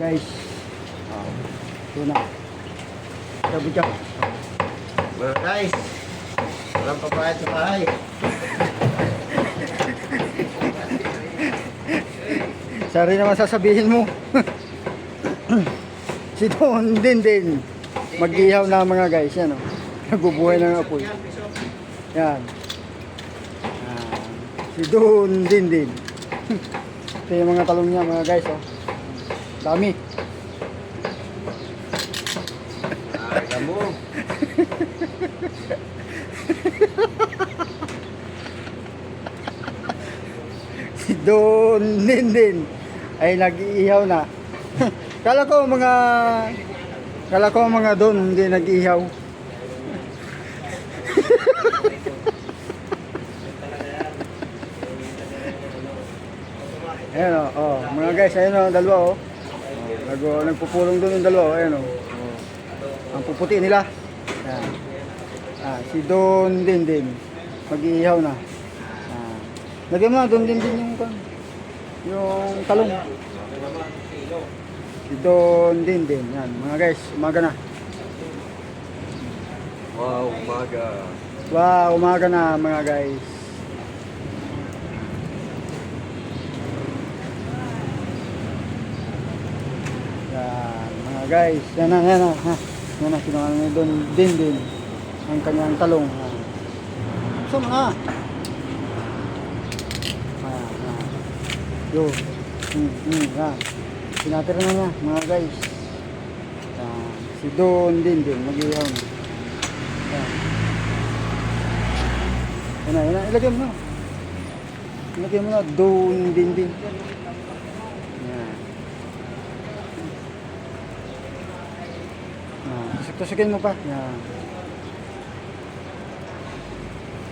Guys. Oh, ito na. Sabi ka. Mga guys, walang papayat sa bahay. Sorry naman sasabihin mo. si Don din din. Mag-ihaw na mga guys. Yan oh. Nagbubuhay ng apoy. Yan. Ah, si Don din din. Ito yung mga talong niya mga guys. Oh. Dami. Aga mo. Si Don din din. Ay nag-iihaw na. Kala ko mga Kala ko mga Don hindi nag-iihaw. Ayan o, oh, mga guys, ayan o, dalawa o. Oh. Nag, nagpupulong doon yung dalawa, ayan o. Oh. Ang puputi nila. Ayan. Ah, si Don din din. Mag-iihaw na. Ah. Lagyan mo na, Don din din yung, yung talong. Si Don din din. Yan, mga guys, umaga na. Wow, umaga. Wow, umaga na mga guys. Guys. Yan na, yan na. Ha? Yan na, kinuha na doon din din. Ang kanyang talong. Ha? So, na. Yo. Hmm, hmm, yan. Sinatira na niya, mga guys. Yan. Si Don din din, mag-ihaw na. Yan. Na, yan na. Ilagay mo na. Ilagay mo na. Doon din din. Yan. Tusok-tusokin mo pa. Yan.